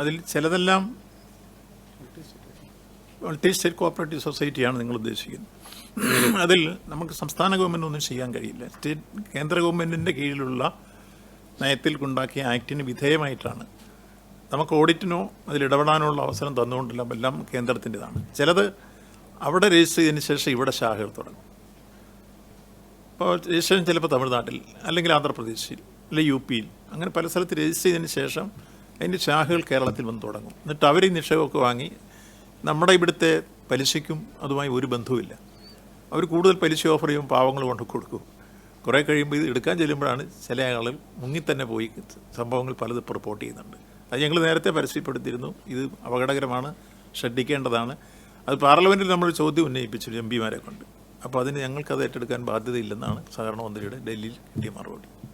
അതിൽ ചിലതെല്ലാം multi state cooperative സൊസൈറ്റിയാണ് നിങ്ങൾ ഉദ്ദേശിക്കുന്നത്. അതിൽ നമുക്ക് സംസ്ഥാന ഗവൺമെന്റ് ഒന്നും ചെയ്യാൻ കഴിയില്ല. സ്റ്റേറ്റ് കേന്ദ്ര ഗവൺമെന്റിന്റെ കീഴിലുള്ള നയത്തിൽ ഉണ്ടാക്കിയ ആക്ടിന് വിധേയമായിട്ടാണ്. നമുക്ക് ഓഡിറ്റിനോ അതിൽ ഇടപെടാനുള്ള അവസരം തന്നുകൊണ്ടില്ല എല്ലാം കേന്ദ്രത്തിന്റെതാണ്. ചിലത് അവിടെ രജിസ്റ്റർ ചെയ്തതിന് ശേഷം ഇവിടെ ശാഖകൾ തുടങ്ങും. ഇപ്പോൾ രജിസ്ട്രേഷൻ ചിലപ്പോൾ തമിഴ്നാട്ടിൽ അല്ലെങ്കിൽ ആന്ധ്രാപ്രദേശിൽ അല്ലെങ്കിൽ യു പിയിൽ. അങ്ങനെ പല സ്ഥലത്ത് രജിസ്റ്റർ ചെയ്തതിന് ശേഷം അതിന്റെ ശാഖകൾ കേരളത്തിൽ വന്ന് തുടങ്ങും. എന്നിട്ട് അവർ ഈ നിക്ഷേപമൊക്കെ വാങ്ങി നമ്മുടെ ഇവിടുത്തെ പലിശയ്ക്കും അതുമായി ഒരു ബന്ധവുമില്ല. അവർ കൂടുതൽ പലിശ ഓഫർ ചെയ്യും പാവങ്ങൾ കൊണ്ട് കൊടുക്കും. കുറേ കഴിയുമ്പോൾ ഇത് എടുക്കാൻ ചെല്ലുമ്പോഴാണ് ചില ആളുകൾ മുങ്ങി തന്നെ പോയി സംഭവങ്ങൾ പലതും റിപ്പോർട്ട് ചെയ്യുന്നുണ്ട്. അത് ഞങ്ങൾ നേരത്തെ പരസ്യപ്പെടുത്തിയിരുന്നു. ഇത് അപകടകരമാണ് ശ്രദ്ധിക്കേണ്ടതാണ്. അത് പാർലമെന്റിൽ നമ്മൾ ചോദ്യം ഉന്നയിപ്പിച്ചു എം പിമാരെ കൊണ്ട്. അപ്പോൾ അതിന് ഞങ്ങൾക്കത് ഏറ്റെടുക്കാൻ ബാധ്യതയില്ലെന്നാണ് സഹകരണ മന്ത്രിയുടെ ഡൽഹിയിൽ കിട്ടിയ മറുപടി.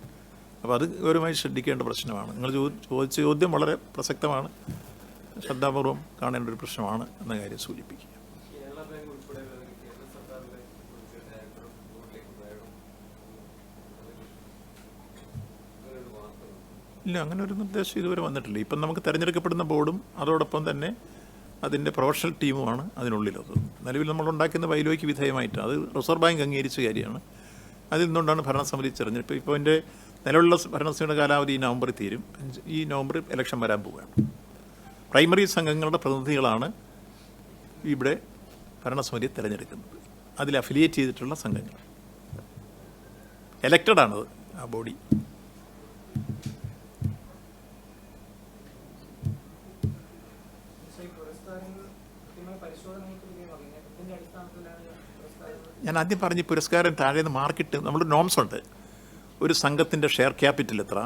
അപ്പോൾ അത് ഗൗരവമായി ശ്രദ്ധിക്കേണ്ട പ്രശ്നമാണ്. നിങ്ങൾ ചോദിച്ച ചോദ്യം വളരെ പ്രസക്തമാണ്. ശ്രദ്ധാപൂർവം കാണേണ്ട ഒരു പ്രശ്നമാണ് എന്ന കാര്യം സൂചിപ്പിക്കുക. ഇല്ല അങ്ങനെ ഒരു നിർദ്ദേശം ഇതുവരെ വന്നിട്ടില്ല. ഇപ്പം നമുക്ക് തിരഞ്ഞെടുക്കപ്പെടുന്ന ബോർഡും അതോടൊപ്പം തന്നെ അതിന്റെ പ്രൊഫഷണൽ ടീമുമാണ് അതിനുള്ളിലത് നിലവിൽ നമ്മൾ ഉണ്ടാക്കുന്ന ബൈലോയ്ക്ക് വിധേയമായിട്ട് അത് റിസർവ് ബാങ്ക് അംഗീകരിച്ച കാര്യമാണ്. അതിൽ നിന്നുകൊണ്ടാണ് ഭരണസമിതി തിരഞ്ഞെടുപ്പ്. ഇപ്പോൾ എന്റെ നിലവിലുള്ള ഭരണസമിതിയുടെ കാലാവധി ഈ നവംബറിൽ തീരും. ഈ നവംബറിൽ ഇലക്ഷൻ വരാൻ പോവുകയാണ്. പ്രൈമറി സംഘങ്ങളുടെ പ്രതിനിധികളാണ് ഇവിടെ ഭരണസമിതിയെ തിരഞ്ഞെടുക്കുന്നത്. അതിൽ അഫിലിയേറ്റ് ചെയ്തിട്ടുള്ള സംഘങ്ങൾ. എലക്റ്റഡ് ആണത് ആ ബോഡി ഞാൻ ആദ്യം പറഞ്ഞ് പുരസ്കാരം താഴെ നിന്ന് മാർക്കറ്റ് നമ്മൾ നോംസ് ഉണ്ട്. ഒരു സംഘത്തിന്റെ ഷെയർ ക്യാപിറ്റൽ എത്ര?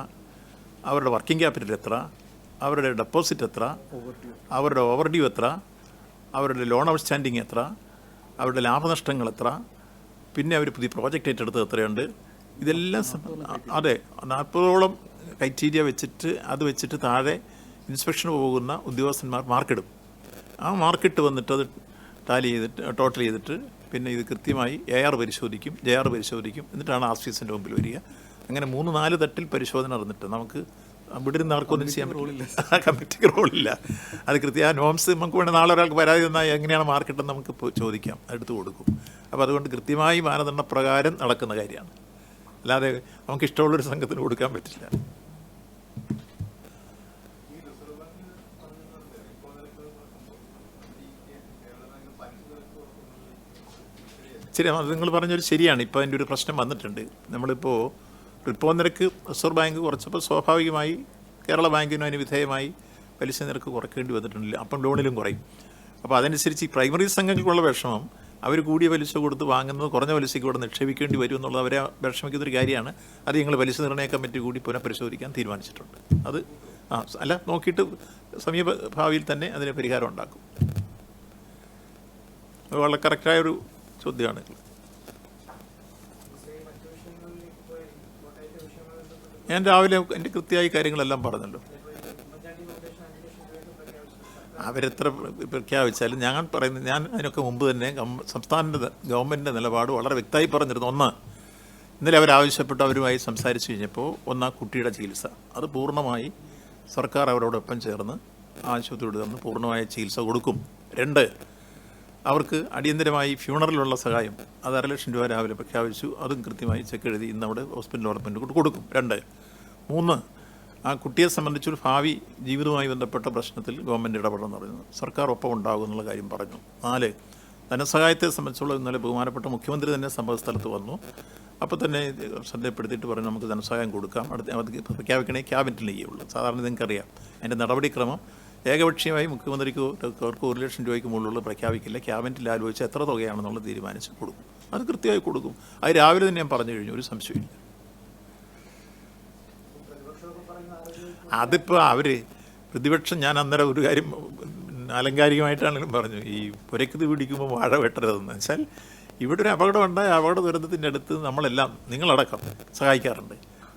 അവരുടെ വർക്കിംഗ് ക്യാപിറ്റൽ എത്ര? അവരുടെ ഡെപ്പോസിറ്റ് എത്ര? അവരുടെ ഓവർ ഡ്യൂ എത്ര? അവരുടെ ലോൺ ഔട്ട്സ്റ്റാൻഡിങ് എത്ര? അവരുടെ ലാഭനഷ്ടങ്ങൾ എത്ര? പിന്നെ അവർ പുതിയ പ്രോജക്റ്റ് ഏറ്റെടുത്തത് എത്രയുണ്ട്? ഇതെല്ലാം അതെ നാൽപ്പതോളം ക്രൈറ്റീരിയ വെച്ചിട്ട് അത് വെച്ചിട്ട് താഴെ ഇൻസ്പെക്ഷന് പോകുന്ന ഉദ്യോഗസ്ഥന്മാർ മാർക്കിടും. ആ മാർക്കിട്ട് വന്നിട്ട് അത് ടാലി ചെയ്തിട്ട് ടോട്ടൽ ചെയ്തിട്ട് പിന്നെ ഇത് കൃത്യമായി എ ആർ പരിശോധിക്കും ജെ ആർ പരിശോധിക്കും. എന്നിട്ടാണ് ആർ സി എസിന്റെ മുമ്പിൽ വരിക. അങ്ങനെ മൂന്ന് നാല് തട്ടിൽ പരിശോധന നടന്നിട്ട് നമുക്ക് ഇവിടെ നിന്ന് ആർക്കൊന്നും ചെയ്യാൻ പറ്റില്ല. ആ കമ്മിറ്റിക്ക് റോളില്ല അത് കൃത്യം ആ നോംസ് നമുക്ക് വേണേൽ നാളെ ഒരാൾക്ക് പരാതി തന്നാൽ എങ്ങനെയാണ് മാർക്കറ്റെന്ന് നമുക്ക് ചോദിക്കാം. എടുത്തു കൊടുക്കും. അപ്പോൾ അതുകൊണ്ട് കൃത്യമായി മാനദണ്ഡ പ്രകാരം നടക്കുന്ന കാര്യമാണ്. അല്ലാതെ നമുക്ക് ഇഷ്ടമുള്ളൊരു സംഘത്തിന് കൊടുക്കാൻ പറ്റില്ല. ശരി നിങ്ങൾ പറഞ്ഞൊരു ശരിയാണ്. ഇപ്പോൾ അതിന്റെ ഒരു പ്രശ്നം വന്നിട്ടുണ്ട്. നമ്മളിപ്പോൾ റിപ്പോ നിരക്ക് റിസർവ് ബാങ്ക് കുറച്ചപ്പോൾ സ്വാഭാവികമായി കേരള ബാങ്കിനും അതിന് വിധേയമായി പലിശ നിരക്ക് കുറയ്ക്കേണ്ടി വന്നിട്ടുണ്ട്. അപ്പം ലോണിലും കുറയും. അപ്പോൾ അതനുസരിച്ച് ഈ പ്രൈമറി സംഘങ്ങൾക്കുള്ള വിഷമം അവർ കൂടിയ പലിശ കൊടുത്ത് വാങ്ങുന്നത് കുറഞ്ഞ പലിശയ്ക്ക് ഇവിടെ നിക്ഷേപിക്കേണ്ടി വരും എന്നുള്ളത് അവരെ വിഷമിക്കുന്നൊരു കാര്യമാണ്. അത് ഞങ്ങൾ പലിശ നിർണയ കമ്മിറ്റി കൂടി പുനഃപരിശോധിക്കാൻ തീരുമാനിച്ചിട്ടുണ്ട്. അത് ആ അല്ല നോക്കിയിട്ട് സമീപ ഭാവിയിൽ തന്നെ അതിന് പരിഹാരം ഉണ്ടാക്കും. വളരെ കറക്റ്റായൊരു ചോദ്യമാണ്. ഞാൻ രാവിലെ എന്റെ കൃത്യമായി കാര്യങ്ങളെല്ലാം പറഞ്ഞല്ലോ. അവരെത്ര പ്രഖ്യാപിച്ചാലും ഞാൻ പറയുന്നത് ഞാൻ അതിനൊക്കെ മുമ്പ് തന്നെ സംസ്ഥാനത്തെ ഗവൺമെന്റിന്റെ നിലപാട് വളരെ വ്യക്തമായി പറഞ്ഞിരുന്നു. ഒന്ന് ഇന്നലെ അവരാവശ്യപ്പെട്ട് അവരുമായി സംസാരിച്ചു കഴിഞ്ഞപ്പോൾ ഒന്ന് ആ കുട്ടിയുടെ ചികിത്സ. അത് പൂർണമായി സർക്കാർ അവരോടൊപ്പം ചേർന്ന് ആശുപത്രിയോട് ചേർന്ന് പൂർണമായ ചികിത്സ കൊടുക്കും. രണ്ട് അവർക്ക് അടിയന്തരമായി ഫ്യൂണറലുള്ള സഹായം. അത് അര ലക്ഷം രൂപ രാവിലെ പ്രഖ്യാപിച്ചു. അതും കൃത്യമായി ചെക്ക് എഴുതി ഇന്ന് അവിടെ ഹോസ്പിറ്റൽ ഡെവലപ്മെന്റ് കൊടുക്കും. രണ്ട്. മൂന്ന്. ആ കുട്ടിയെ സംബന്ധിച്ചൊരു ഭാവി ജീവിതവുമായി ബന്ധപ്പെട്ട പ്രശ്നത്തിൽ ഗവൺമെന്റ് ഇടപെടണമെന്ന് പറയുന്നു. സർക്കാർ ഒപ്പം ഉണ്ടാകും എന്നുള്ള കാര്യം പറഞ്ഞു. നാല്. ധനസഹായത്തെ സംബന്ധിച്ചുള്ള ഇന്നലെ ബഹുമാനപ്പെട്ട മുഖ്യമന്ത്രി തന്നെ സംഭവസ്ഥലത്ത് വന്നു. അപ്പോൾ തന്നെ ശ്രദ്ധപ്പെടുത്തിയിട്ട് പറഞ്ഞു നമുക്ക് ധനസഹായം കൊടുക്കാം. അടുത്ത പ്രഖ്യാപിക്കണേ ക്യാബിനറ്റിൽ ചെയ്യുള്ളൂ സാധാരണ നിങ്ങൾക്കറിയാം. അതിന്റെ നടപടിക്രമം ഏകപക്ഷീയമായി മുഖ്യമന്ത്രിക്ക് അവർക്ക് ഒരു ലക്ഷം രൂപയ്ക്ക് മുകളിലുള്ള പ്രഖ്യാപിക്കില്ല. ക്യാബിനറ്റിൽ ആലോചിച്ച് എത്ര തുകയാണെന്നുള്ള തീരുമാനിച്ച് കൊടുക്കും. അത് കൃത്യമായി കൊടുക്കും. അത് രാവിലെ തന്നെ ഞാൻ പറഞ്ഞു കഴിഞ്ഞു. ഒരു സംശയമില്ല അതിപ്പോൾ അവർ പ്രതിപക്ഷം ഞാൻ അന്നേരം ഒരു കാര്യം ആലങ്കാരികമായിട്ടാണെങ്കിലും പറഞ്ഞു. ഈ പുരക്കത് പിടിക്കുമ്പോൾ വാഴ വെട്ടരുതെന്ന് വെച്ചാൽ ഇവിടെ ഒരു അപകടം ഉണ്ടായ അപകട ദുരന്തത്തിന്റെ അടുത്ത് നമ്മളെല്ലാം നിങ്ങളടക്കം സഹായിക്കാറുണ്ട്.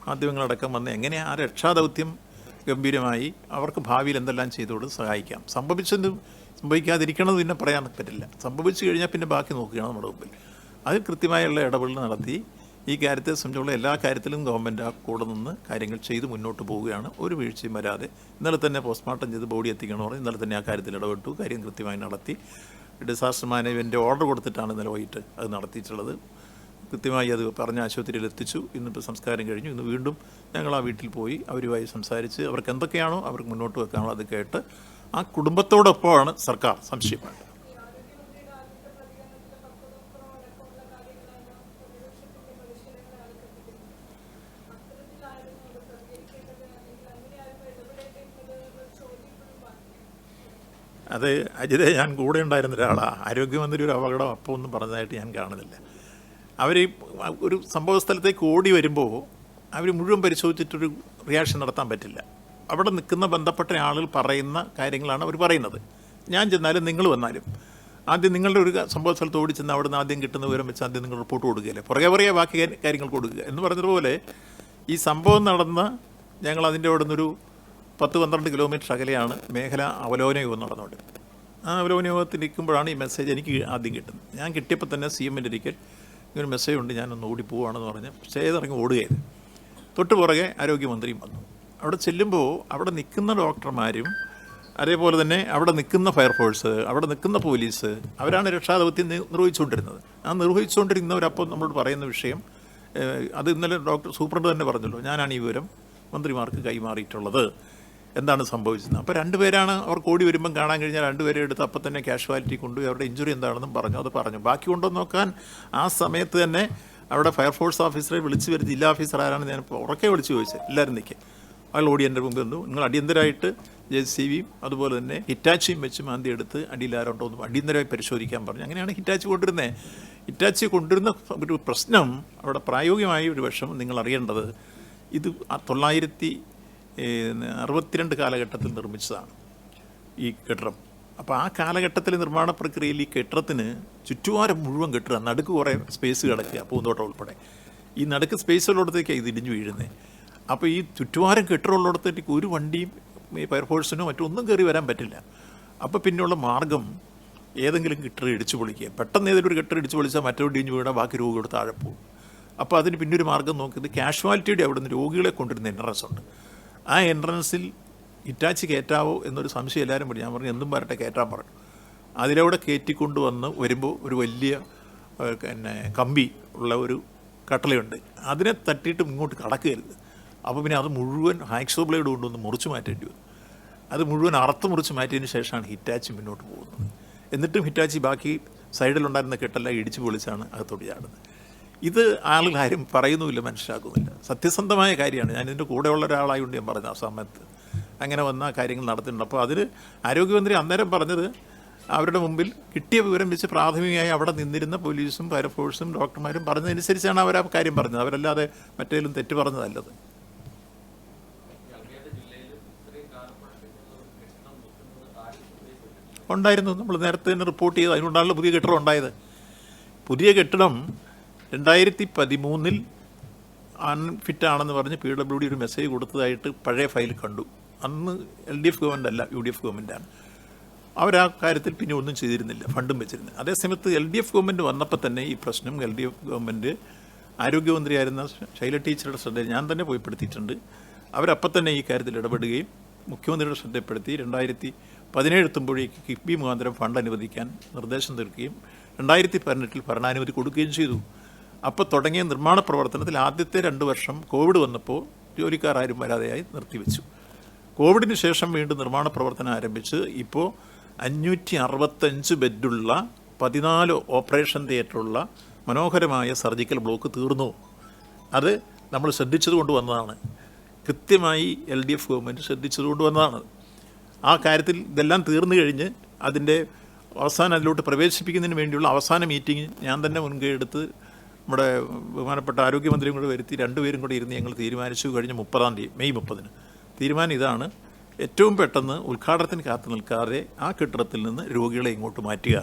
മാധ്യമങ്ങളടക്കം വന്ന് എങ്ങനെയാണ് ആ രക്ഷാദൗത്യം ഗംഭീരമായി അവർക്ക് ഭാവിയിൽ എന്തെല്ലാം ചെയ്തുകൊണ്ട് സഹായിക്കാം. സംഭവിച്ചതും സംഭവിക്കാതിരിക്കണത് പിന്നെ പറയാൻ പറ്റില്ല. സംഭവിച്ചു കഴിഞ്ഞാൽ പിന്നെ ബാക്കി നോക്കുകയാണ് നമ്മുടെ മുമ്പിൽ. അത് കൃത്യമായുള്ള ഇടപെടൽ നടത്തി ഈ കാര്യത്തെ സംബന്ധിച്ചുള്ള എല്ലാ കാര്യത്തിലും ഗവൺമെന്റ് ആ കൂടെ നിന്ന് കാര്യങ്ങൾ ചെയ്ത് മുന്നോട്ട് പോവുകയാണ്. ഒരു വീഴ്ചയും വരാതെ ഇന്നലെ തന്നെ പോസ്റ്റ്മോർട്ടം ചെയ്ത് ബോഡി എത്തിക്കണമെന്ന് പറഞ്ഞ് ഇന്നലെ തന്നെ ആ കാര്യത്തിൽ ഇടപെട്ടു. കാര്യം കൃത്യമായി നടത്തി. ഡിസാസ്റ്റർ മാനേജ്മെന്റ് ഓർഡർ കൊടുത്തിട്ടാണ് ഇന്നലെ വൈകിട്ട് അത് നടത്തിയിട്ടുള്ളത്. കൃത്യമായി അത് പറഞ്ഞ ആശുപത്രിയിൽ എത്തിച്ചു. ഇന്നിപ്പോൾ സംസ്കാരം കഴിഞ്ഞു. ഇന്ന് വീണ്ടും ഞങ്ങൾ ആ വീട്ടിൽ പോയി അവരുമായി സംസാരിച്ച് അവർക്ക് എന്തൊക്കെയാണോ അവർക്ക് മുന്നോട്ട് വെക്കാനുള്ളത് അത് കേട്ട് ആ കുടുംബത്തോടൊപ്പമാണ് സർക്കാർ സംശയം അത് അജിതെ ഞാൻ കൂടെ ഉണ്ടായിരുന്ന ഒരാളാണ് ആരോഗ്യമന്ത്രി ഒരു അപകടം അപ്പോൾ ഒന്നും പറഞ്ഞതായിട്ട് ഞാൻ കാണുന്നില്ല. അവർ ഒരു സംഭവ സ്ഥലത്തേക്ക് ഓടി വരുമ്പോൾ അവർ മുഴുവൻ പരിശോധിച്ചിട്ടൊരു റിയാക്ഷൻ നടത്താൻ പറ്റില്ല. അവിടെ നിൽക്കുന്ന ബന്ധപ്പെട്ട ആളുകൾ പറയുന്ന കാര്യങ്ങളാണ് അവർ പറയുന്നത്. ഞാൻ ചെന്നാലും നിങ്ങൾ വന്നാലും. ആദ്യം നിങ്ങളുടെ ഒരു സംഭവ സ്ഥലത്ത് ഓടി ചെന്ന് അവിടെ നിന്ന് ആദ്യം കിട്ടുന്ന വിവരം വെച്ച് ആദ്യം നിങ്ങൾ റിപ്പോർട്ട് കൊടുക്കുകയല്ലേ? പുറകെ പുറകെ ബാക്കി കാര്യങ്ങൾ കൊടുക്കുക. എന്ന് പറഞ്ഞതുപോലെ ഈ സംഭവം നടന്ന് ഞങ്ങൾ അതിന്റെ അവിടെ നിന്നൊരു പത്ത് പന്ത്രണ്ട് കിലോമീറ്റർ അകലെയാണ് മേഖല അവലോകന യോഗം നടന്നുകൊണ്ട് ആ അവലോകന യോഗത്തിൽ നിൽക്കുമ്പോഴാണ് ഈ മെസ്സേജ് എനിക്ക് ആദ്യം കിട്ടുന്നത്. ഞാൻ കിട്ടിയപ്പോൾ തന്നെ സി എമ്മിന്റെ ഒരിക്കൽ ഇങ്ങനെ മെസ്സേജ് ഉണ്ട് ഞാനൊന്ന് ഓടി പോവാണെന്ന് പറഞ്ഞ് ചെയ്തിറങ്ങി ഓടുകയായിരുന്നു. തൊട്ട് പുറകെ ആരോഗ്യമന്ത്രിയും വന്നു. അവിടെ ചെല്ലുമ്പോൾ അവിടെ നിൽക്കുന്ന ഡോക്ടർമാരും അതേപോലെ തന്നെ അവിടെ നിൽക്കുന്ന ഫയർഫോഴ്സ് അവിടെ നിൽക്കുന്ന പോലീസ് അവരാണ് രക്ഷാദൗത്യം നിർവഹിച്ചുകൊണ്ടിരുന്നത്. ആ നിർവഹിച്ചുകൊണ്ടിരുന്നവരപ്പം നമ്മളോട് പറയുന്ന വിഷയം അത് ഇന്നലെ ഡോക്ടർ സൂപ്രണ്ട് തന്നെ പറഞ്ഞല്ലോ ഞാനാണ് ഈ വിവരം മന്ത്രിമാർക്ക് കൈമാറിയിട്ടുള്ളത്. എന്താണ് സംഭവിച്ചത് അപ്പോൾ രണ്ടുപേരാണ് അവർക്ക് ഓടി വരുമ്പം കാണാൻ കഴിഞ്ഞാൽ രണ്ടുപേരെ എടുത്ത് അപ്പം തന്നെ കാഷ്വാലിറ്റി കൊണ്ടുപോയി അവരുടെ ഇഞ്ചുറി എന്താണെന്നും പറഞ്ഞു അത് പറഞ്ഞു. ബാക്കി ഉണ്ടോ നോക്കാൻ ആ സമയത്ത് തന്നെ അവിടെ ഫയർഫോഴ്സ് ഓഫീസറെ വിളിച്ചു വരുത്തി ജില്ലാ ഓഫീസർ ആരാണ്? ഞാൻ ഉറക്കെ വിളിച്ചു ചോദിച്ചത് എല്ലാവരും നിൽക്കുക അയാൾ ഓടി എന്റെ മുമ്പിൽ വന്നു നിങ്ങൾ അടിയന്തരമായിട്ട് ജെ സി ബിയും അതുപോലെ തന്നെ ഹിറ്റാച്ചിയും വെച്ച് മാന്തി എടുത്ത് അടിയിൽ ആരോട്ടോ ഒന്ന് അടിയന്തരമായി പരിശോധിക്കാൻ പറഞ്ഞു. അങ്ങനെയാണ് ഹിറ്റാച്ചി കൊണ്ടിരുന്നത് ഹിറ്റാച്ചി കൊണ്ടിരുന്ന ഒരു പ്രശ്നം അവിടെ പ്രായോഗികമായ ഒരു വിഷം നിങ്ങൾ അറിയേണ്ടത്. ഇത് തൊള്ളായിരത്തി അറുപത്തിരണ്ട് കാലഘട്ടത്തിൽ നിർമ്മിച്ചതാണ് ഈ കെട്ടിടം. അപ്പോൾ ആ കാലഘട്ടത്തിലെ നിർമ്മാണ പ്രക്രിയയിൽ ഈ കെട്ടിടത്തിന് ചുറ്റുവാരം മുഴുവൻ കെട്ടിടം നടുക്ക് കുറേ സ്പേസ് കിടക്കുക പൂന്തോട്ടം ഉൾപ്പെടെ. ഈ നടുക്ക് സ്പേസുള്ളിടത്തേക്കാണ് ഇത് ഇടിഞ്ഞു വീഴുന്നത് അപ്പോൾ ഈ ചുറ്റുവാരം കെട്ടിടമുള്ളിടത്തേക്ക് ഒരു വണ്ടിയും ഈ ഫയർഫോഴ്സിനോ മറ്റോ ഒന്നും കയറി വരാൻ പറ്റില്ല. അപ്പോൾ പിന്നെയുള്ള മാർഗം ഏതെങ്കിലും കെട്ടിടം ഇടിച്ചു പൊളിക്കുക. പെട്ടെന്ന് ഏതെങ്കിലും ഒരു കെട്ടിടം ഇടിച്ചു പൊളിച്ചാൽ മറ്റൊരു ഇടിഞ്ഞു വീണാൽ ബാക്കി രോഗികൾ താഴെ പോകും. അപ്പോൾ അതിന് പിന്നൊരു മാർഗം നോക്കിയത് കാഷ്വാലിറ്റിയുടെ അവിടെ നിന്ന് രോഗികളെ കൊണ്ടിരുന്ന എൻട്രൻസ് ഉണ്ട്. ആ എൻട്രൻസിൽ ഇറ്റാച്ചി കയറ്റാവോ എന്നൊരു സംശയം എല്ലാവരും പറഞ്ഞു ഞാൻ പറഞ്ഞു എന്തും വരട്ടെ കയറ്റാൻ പറഞ്ഞു അതിലൂടെ കയറ്റിക്കൊണ്ട് വന്ന് വരുമ്പോൾ ഒരു വലിയ പിന്നെ കമ്പി ഉള്ള ഒരു കട്ടളയുണ്ട്. അതിനെ തട്ടിയിട്ട് ഇങ്ങോട്ട് കടക്കരുത്. അപ്പോൾ പിന്നെ അത് മുഴുവൻ ഹാക്സോ ബ്ലേഡ് കൊണ്ടുവന്ന് മുറിച്ച് മാറ്റേണ്ടി വന്നു. അത് മുഴുവൻ അറുത്ത് മുറിച്ച് മാറ്റിയതിന് ശേഷമാണ് ഹിറ്റാച്ചി മുന്നോട്ട് പോകുന്നത്. എന്നിട്ടും ഹിറ്റാച്ചി ബാക്കി സൈഡിലുണ്ടായിരുന്ന കെട്ടെല്ലാം ഇടിച്ചു പൊളിച്ചാണ് അകത്തോട്ട് ചാടുന്നത്. ഇത് ആളുകൾ ആരും പറയുന്നുമില്ല മനസ്സിലാക്കുന്നില്ല സത്യസന്ധമായ കാര്യമാണ്. ഞാൻ ഇതിന്റെ കൂടെയുള്ള ഒരാളായതുകൊണ്ട് ഞാൻ പറഞ്ഞു ആ സമയത്ത്. അങ്ങനെ വന്ന കാര്യങ്ങൾ നടത്തുന്നുണ്ട് അപ്പോൾ അതിൽ ആരോഗ്യമന്ത്രി അന്നേരം പറഞ്ഞത് അവരുടെ മുമ്പിൽ കിട്ടിയ വിവരം വെച്ച് പ്രാഥമികമായി അവിടെ നിന്നിരുന്ന പോലീസും ഫയർഫോഴ്സും ഡോക്ടർമാരും പറഞ്ഞതനുസരിച്ചാണ് അവർ ആ കാര്യം പറഞ്ഞത്. അവരല്ലാതെ മറ്റേലും തെറ്റ് പറഞ്ഞതല്ലത്. ഉണ്ടായിരുന്നു. നമ്മൾ നേരത്തെ തന്നെ റിപ്പോർട്ട് ചെയ്ത്. അതിനുണ്ടാണല്ലോ പുതിയ കെട്ടിടം ഉണ്ടായത്. പുതിയ കെട്ടിടം രണ്ടായിരത്തി പതിമൂന്നിൽ അൺഫിറ്റ് ആണെന്ന് പറഞ്ഞ് പി ഡബ്ല്യു ഡി ഒരു മെസ്സേജ് കൊടുത്തതായിട്ട് പഴയ ഫയൽ കണ്ടു. അന്ന് എൽ ഡി എഫ് ഗവൺമെന്റ് അല്ല യു ഡി എഫ് ഗവൺമെന്റാണ് അവർ ആ കാര്യത്തിൽ പിന്നെ ഒന്നും ചെയ്തിരുന്നില്ല ഫണ്ടും വെച്ചിരുന്നില്ല. അതേസമയത്ത് എൽ ഡി എഫ് ഗവൺമെന്റ് വന്നപ്പോൾ തന്നെ ഈ പ്രശ്നം എൽ ഡി എഫ് ഗവൺമെന്റ് ആരോഗ്യമന്ത്രിയായിരുന്ന ശൈല ടീച്ചറുടെ ശ്രദ്ധയിൽ ഞാൻ തന്നെ പോയിപ്പെടുത്തിയിട്ടുണ്ട്. അവരപ്പം തന്നെ ഈ കാര്യത്തിൽ ഇടപെടുകയും മുഖ്യമന്ത്രിയുടെ ശ്രദ്ധപ്പെടുത്തി രണ്ടായിരത്തി പതിനേഴ് എത്തുമ്പോഴേക്ക് കിഫ്ബി മുഖാന്തരം ഫണ്ട് അനുവദിക്കാൻ നിർദ്ദേശം തീർക്കുകയും രണ്ടായിരത്തി പതിനെട്ടിൽ ഭരണാനുമതി കൊടുക്കുകയും ചെയ്തു. അപ്പോൾ തുടങ്ങിയ നിർമ്മാണ പ്രവർത്തനത്തിൽ ആദ്യത്തെ രണ്ട് വർഷം കോവിഡ് വന്നപ്പോൾ ജോലിക്കാർ ആരും വരാതെയായി നിർത്തിവെച്ചു. കോവിഡിന് ശേഷം വീണ്ടും നിർമ്മാണ പ്രവർത്തനം ആരംഭിച്ച് ഇപ്പോൾ അഞ്ഞൂറ്റി അറുപത്തഞ്ച് ബെഡുള്ള പതിനാല് ഓപ്പറേഷൻ തിയേറ്ററുള്ള മനോഹരമായ സർജിക്കൽ ബ്ലോക്ക് തീർന്നു. അത് നമ്മൾ ശ്രദ്ധിച്ചത് കൊണ്ട് വന്നതാണ്. കൃത്യമായി എൽ ഡി എഫ് ഗവൺമെന്റ് ശ്രദ്ധിച്ചത് കൊണ്ട് വന്നതാണ്. ആ കാര്യത്തിൽ ഇതെല്ലാം തീർന്നു കഴിഞ്ഞ് അതിന്റെ അവസാനം അതിലോട്ട് പ്രവേശിപ്പിക്കുന്നതിന് വേണ്ടിയുള്ള അവസാന മീറ്റിംഗ് ഞാൻ തന്നെ മുൻകൈ എടുത്ത് നമ്മുടെ ബഹുമാനപ്പെട്ട ആരോഗ്യമന്ത്രിയും കൂടെ വരുത്തി രണ്ടുപേരും കൂടെ ഇരുന്ന് ഞങ്ങൾ തീരുമാനിച്ചു കഴിഞ്ഞ മുപ്പതാം തീയതി മെയ് മുപ്പതിന്. തീരുമാനം ഇതാണ് ഏറ്റവും പെട്ടെന്ന് ഉദ്ഘാടനത്തിന് കാത്തു നിൽക്കാതെ ആ കെട്ടിടത്തിൽ നിന്ന് രോഗികളെ ഇങ്ങോട്ട് മാറ്റുക.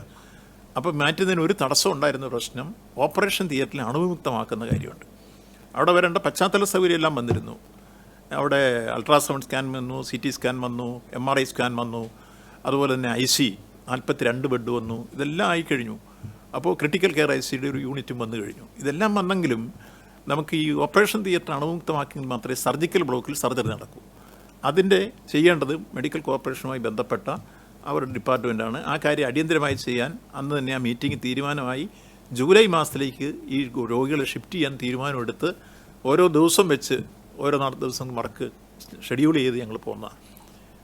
അപ്പോൾ മാറ്റുന്നതിന് ഒരു തടസ്സം ഉണ്ടായിരുന്ന പ്രശ്നം ഓപ്പറേഷൻ തിയേറ്ററിൽ അണുവിമുക്തമാക്കുന്ന കാര്യമുണ്ട്. അവിടെ വരേണ്ട പശ്ചാത്തല സൗകര്യം എല്ലാം വന്നിരുന്നു. അവിടെ അൾട്രാസൗണ്ട് സ്കാൻ വന്നു സി ടി സ്കാൻ വന്നു എം ആർ ഐ സ്കാൻ വന്നു അതുപോലെ തന്നെ ഐ സി നാൽപ്പത്തി രണ്ട് ബെഡ് വന്നു ഇതെല്ലാം ആയിക്കഴിഞ്ഞു അപ്പോൾ ക്രിട്ടിക്കൽ കെയർ ഐ സിയുടെ ഒരു യൂണിറ്റും വന്നു കഴിഞ്ഞു. ഇതെല്ലാം വന്നെങ്കിലും നമുക്ക് ഈ ഓപ്പറേഷൻ തിയേറ്റർ അണുമുക്തമാക്കി മാത്രമേ സർജിക്കൽ ബ്ലോക്കിൽ സർജറി നടക്കൂ. അതിന്റെ ചെയ്യേണ്ടത് മെഡിക്കൽ കോർപ്പറേഷനുമായി ബന്ധപ്പെട്ട അവരുടെ ഡിപ്പാർട്ട്മെന്റാണ് ആ കാര്യം അടിയന്തരമായി ചെയ്യാൻ അന്ന് തന്നെ ആ മീറ്റിംഗ് തീരുമാനമായി. ജൂലൈ മാസത്തിലേക്ക് ഈ രോഗികളെ ഷിഫ്റ്റ് ചെയ്യാൻ തീരുമാനമെടുത്ത് ഓരോ ദിവസം വെച്ച് ഓരോ നാല് ദിവസം വർക്ക് ഷെഡ്യൂൾ ചെയ്ത് ഞങ്ങൾ പോകുന്നതാണ്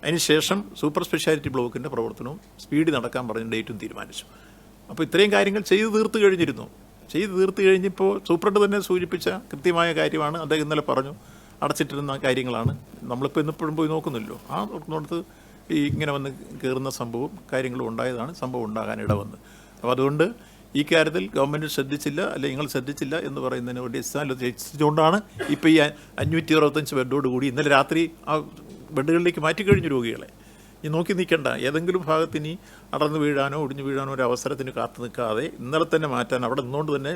അതിനുശേഷം സൂപ്പർ സ്പെഷ്യാലിറ്റി ബ്ലോക്കിന്റെ പ്രവർത്തനവും സ്പീഡ് നടക്കാൻ പറഞ്ഞ ഡേറ്റും തീരുമാനിച്ചു. അപ്പോൾ ഇത്രയും കാര്യങ്ങൾ ചെയ്തു തീർത്തു കഴിഞ്ഞിരുന്നു. ചെയ്തു തീർത്തു കഴിഞ്ഞപ്പോൾ സൂപ്രണ്ട് തന്നെ സൂചിപ്പിച്ച കൃത്യമായ കാര്യമാണ് അദ്ദേഹം ഇന്നലെ പറഞ്ഞു. അടച്ചിട്ടിരുന്ന കാര്യങ്ങളാണ്. നമ്മളിപ്പോൾ ഇന്നിപ്പോഴും പോയി നോക്കുന്നില്ലല്ലോ. ആ നോക്കുന്നിടത്ത് ഈ ഇങ്ങനെ വന്ന് കയറുന്ന സംഭവം കാര്യങ്ങളും ഉണ്ടായതാണ് സംഭവം ഉണ്ടാകാൻ ഇടവന്ന്. അപ്പോൾ അതുകൊണ്ട് ഈ കാര്യത്തിൽ ഗവൺമെന്റ് ശ്രദ്ധിച്ചില്ല അല്ലെങ്കിൽ നിങ്ങൾ ശ്രദ്ധിച്ചില്ല എന്ന് പറയുന്നതിന് വേണ്ടി ശ്രദ്ധിച്ചുകൊണ്ടാണ് ഇപ്പോൾ ഈ അഞ്ഞൂറ്റി അറുപത്തഞ്ച് ബെഡോട് കൂടി ഇന്നലെ രാത്രി ആ ബെഡുകളിലേക്ക് മാറ്റിക്കഴിഞ്ഞു രോഗികളെ. ഈ നോക്കി നിൽക്കേണ്ട. ഏതെങ്കിലും ഭാഗത്ത് ഇനി അടർന്നു വീഴാനോ ഒടിഞ്ഞു വീഴാനോ ഒരു അവസരത്തിന് കാത്തു നിൽക്കാതെ ഇന്നലെ തന്നെ മാറ്റാൻ അവിടെ നിന്നുകൊണ്ട് തന്നെ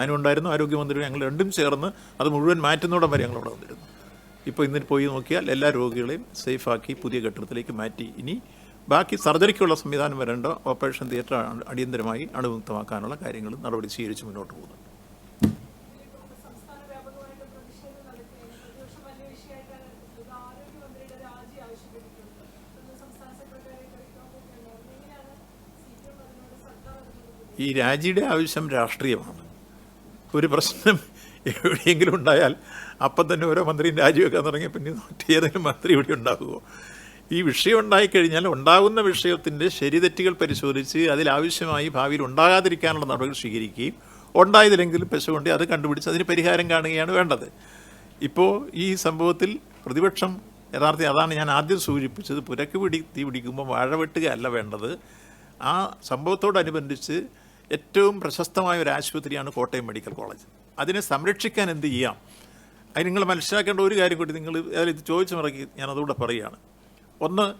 അതിനുണ്ടായിരുന്നു ആരോഗ്യമന്ത്രി ഞങ്ങൾ രണ്ടും ചേർന്ന് അത് മുഴുവൻ മാറ്റുന്നോടം വരെ ഞങ്ങൾ അവിടെ വന്നിരുന്നു. ഇപ്പോൾ ഇന്നിൽ പോയി നോക്കിയാൽ എല്ലാ രോഗികളെയും സേഫാക്കി പുതിയ കെട്ടിടത്തിലേക്ക് മാറ്റി. ഇനി ബാക്കി സർജറിക്കുള്ള സംവിധാനം വരേണ്ട ഓപ്പറേഷൻ തിയേറ്റർ അടിയന്തരമായി അണുമുക്തമാക്കാനുള്ള കാര്യങ്ങൾ നടപടി സ്വീകരിച്ച് മുന്നോട്ട് പോകുന്നു സംസ്ഥാന വ്യാപകമായിട്ട് പ്രതിഷേധം നടക്കുകയാണ് പ്രതിപക്ഷം വലിയ വിഷയമായിട്ടാണ് എടുത്തത് ആരോഗ്യമന്ത്രിയുടെ രാജി ആവശ്യപ്പെട്ടിട്ടുണ്ട് ഇന്ന് സംസ്ഥാന സെക്രട്ടറി എങ്ങനെയാണ് സി പി എം അതിനോട് സർക്കാർ അതിനോട് ഈ രാജിയുടെ ആവശ്യം രാഷ്ട്രീയമാണ്. ഒരു പ്രശ്നം എവിടെയെങ്കിലും ഉണ്ടായാൽ അപ്പം തന്നെ ഓരോ മന്ത്രിയും രാജിവെക്കാൻ തുടങ്ങിയ പിന്നെ ഏതെങ്കിലും മന്ത്രി ഇവിടെ ഉണ്ടാകുമോ ഈ വിഷയം ഉണ്ടായിക്കഴിഞ്ഞാൽ ഉണ്ടാകുന്ന വിഷയത്തിന്റെ ശരിതെറ്റുകൾ പരിശോധിച്ച് അതിലാവശ്യമായി ഭാവിയിൽ ഉണ്ടാകാതിരിക്കാനുള്ള നടപടികൾ സ്വീകരിക്കുകയും ഉണ്ടായതിലെങ്കിലും പെശകൊണ്ട് അത് കണ്ടുപിടിച്ച് അതിന് പരിഹാരം കാണുകയാണ് വേണ്ടത്. ഇപ്പോൾ ഈ സംഭവത്തിൽ പ്രതിപക്ഷം യഥാർത്ഥം അതാണ് ഞാൻ ആദ്യം സൂചിപ്പിച്ചത് പുരക്ക് പിടി തീ പിടിക്കുമ്പോൾ വാഴ വേണ്ടത്. ആ സംഭവത്തോടനുബന്ധിച്ച് ഏറ്റവും പ്രശസ്തമായ ഒരു ആശുപത്രിയാണ് കോട്ടയം മെഡിക്കൽ കോളേജ്. അതിനെ സംരക്ഷിക്കാൻ എന്ത് ചെയ്യാം? അത് നിങ്ങൾ മനസ്സിലാക്കേണ്ട ഒരു കാര്യം കൂടി നിങ്ങൾ ഇത് ചോദിച്ചു മറക്കി ഞാൻ അതുകൂടെ പറയുകയാണ്. ഒന്ന്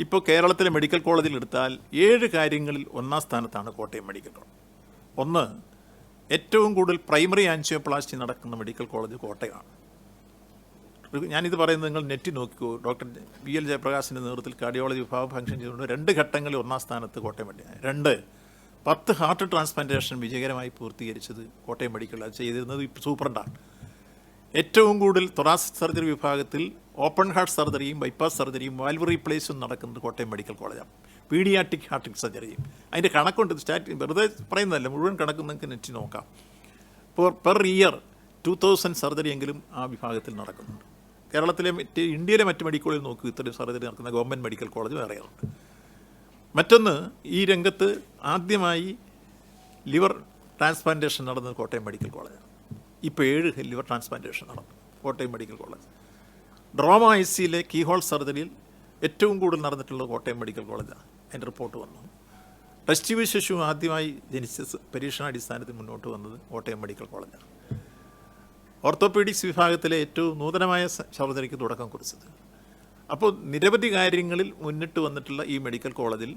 ഇപ്പോൾ കേരളത്തിലെ മെഡിക്കൽ കോളേജിൽ എടുത്താൽ ഏഴ് കാര്യങ്ങളിൽ ഒന്നാം സ്ഥാനത്താണ് കോട്ടയം മെഡിക്കൽ കോളേജ്. ഒന്ന് ഏറ്റവും കൂടുതൽ പ്രൈമറി ആൻജിയോപ്ലാസ്റ്റി നടക്കുന്ന മെഡിക്കൽ കോളേജ് കോട്ടയമാണ് ഞാനിത് പറയുന്നത് നിങ്ങൾ നെറ്റ് നോക്കിക്കോ. ഡോക്ടർ വി എൽ ജയപ്രകാശിന്റെ നേതൃത്വത്തിൽ കാർഡിയോളജി വിഭാഗം ഫംഗ്ഷൻ ചെയ്തുകൊണ്ട് രണ്ട് ഘട്ടങ്ങളിൽ ഒന്നാം സ്ഥാനത്ത് കോട്ടയം മെഡിക്കൽ രണ്ട് പത്ത് ഹാർട്ട് ട്രാൻസ്പ്ലാന്റേഷൻ വിജയകരമായി പൂർത്തീകരിച്ചത് കോട്ടയം മെഡിക്കൽ അത് ചെയ്തിരുന്നത് സൂപ്രണ്ടാണ്. ഏറ്റവും കൂടുതൽ തൊറാസിക് സർജറി വിഭാഗത്തിൽ ഓപ്പൺ ഹാർട്ട് സർജറിയും ബൈപ്പാസ് സർജറിയും വാൽവ് റീപ്ലേസും നടക്കുന്നത് കോട്ടയം മെഡിക്കൽ കോളേജാണ് പീഡിയാറ്റിക് ഹാർട്ട് സർജറിയും അതിന്റെ കണക്കുണ്ട്. സ്റ്റാറ്റ് വെറുതെ പറയുന്നതല്ല. മുഴുവൻ കണക്ക് നിങ്ങൾക്ക് നെറ്റ് നോക്കാം. ഇപ്പോൾ per year two thousand surgery എങ്കിലും ആ വിഭാഗത്തിൽ നടക്കുന്നുണ്ട്. കേരളത്തിലെ മറ്റ് ഇന്ത്യയിലെ മറ്റ് കോളേജിൽ നോക്കൂ. ഇത്രയും സർജറി നടക്കുന്ന ഗവൺമെന്റ് മെഡിക്കൽ കോളേജ് വേറെയുണ്ട് മറ്റൊന്ന് ഈ രംഗത്ത് ആദ്യമായി ലിവർ ട്രാൻസ്പ്ലാന്റേഷൻ നടന്നത് കോട്ടയം മെഡിക്കൽ കോളേജാണ് ഇപ്പോൾ ഏഴ് ലിവർ ട്രാൻസ്പ്ലാന്റേഷൻ നടന്നു Kottayam medical college. Trauma I സിയിലെ കീഹോൾ സർജറിയിൽ ഏറ്റവും കൂടുതൽ നടന്നിട്ടുള്ളത് കോട്ടയം മെഡിക്കൽ കോളേജാണ് അതിന്റെ റിപ്പോർട്ട് വന്നു. റെസ്റ്റീവ് ശിശു ആദ്യമായി ജനിച്ച പരീക്ഷണാടിസ്ഥാനത്തിൽ മുന്നോട്ട് വന്നത് കോട്ടയം മെഡിക്കൽ കോളേജാണ് ഓർത്തോപീഡിക്സ് വിഭാഗത്തിലെ ഏറ്റവും നൂതനമായ സർജറിക്ക് തുടക്കം കുറിച്ചത് അപ്പോൾ നിരവധി കാര്യങ്ങളിൽ മുന്നിട്ട് വന്നിട്ടുള്ള ഈ മെഡിക്കൽ കോളേജിൽ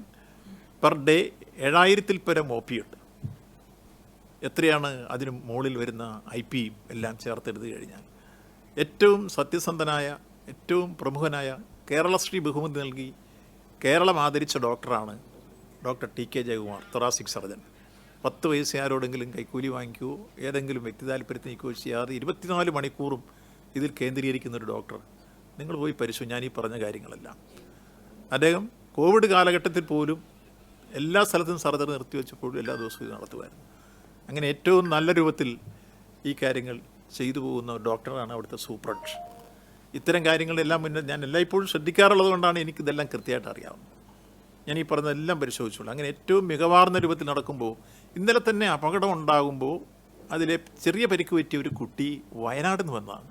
പെർ ഡേ ഏഴായിരത്തിൽ പരം ഒ പി ഉണ്ട് എത്രയാണ് അതിന് മുകളിൽ വരുന്ന ഐ പിയും എല്ലാം ചേർത്തെടുത്ത് കഴിഞ്ഞാൽ? ഏറ്റവും സത്യസന്ധനായ ഏറ്റവും പ്രമുഖനായ കേരളശ്രീ ബഹുമതി നൽകി കേരളം ആദരിച്ച ഡോക്ടറാണ് doctor T K Jayakumar thoracic surgeon പത്ത് വയസ്സ് ആരോടെങ്കിലും കൈക്കൂലി വാങ്ങിക്കുകയോ ഏതെങ്കിലും വ്യക്തി താല്പര്യത്തിന് ചെയ്യാതെ ഇരുപത്തിനാല് മണിക്കൂറും ഇതിൽ കേന്ദ്രീകരിക്കുന്ന ഒരു ഡോക്ടർ നിങ്ങൾ പോയി പരിശോ ഞാൻ ഈ പറഞ്ഞ കാര്യങ്ങളെല്ലാം. അദ്ദേഹം കോവിഡ് കാലഘട്ടത്തിൽ പോലും എല്ലാ സ്ഥലത്തും സർജറി നിർത്തിവെച്ചപ്പോഴും എല്ലാ ദിവസവും ഇത് നടത്തുമായിരുന്നു. അങ്ങനെ ഏറ്റവും നല്ല രൂപത്തിൽ ഈ കാര്യങ്ങൾ ചെയ്തു പോകുന്ന ഡോക്ടറാണ് അവിടുത്തെ സൂപ്രണ്ട്. ഇത്തരം കാര്യങ്ങളെല്ലാം മുന്നേ ഞാൻ എല്ലായ്പ്പോഴും ശ്രദ്ധിക്കാറുള്ളത് കൊണ്ടാണ് എനിക്കിതെല്ലാം കൃത്യമായിട്ട് അറിയാവുന്നത്. ഞാൻ ഈ പറഞ്ഞതെല്ലാം പരിശോധിച്ചുള്ളൂ. അങ്ങനെ ഏറ്റവും മികവാർന്ന രൂപത്തിൽ നടക്കുമ്പോൾ ഇന്നലെ തന്നെ അപകടം ഉണ്ടാകുമ്പോൾ അതിലെ ചെറിയ പരിക്ക് പറ്റിയ ഒരു കുട്ടി വയനാട് നിന്ന് വന്നതാണ്.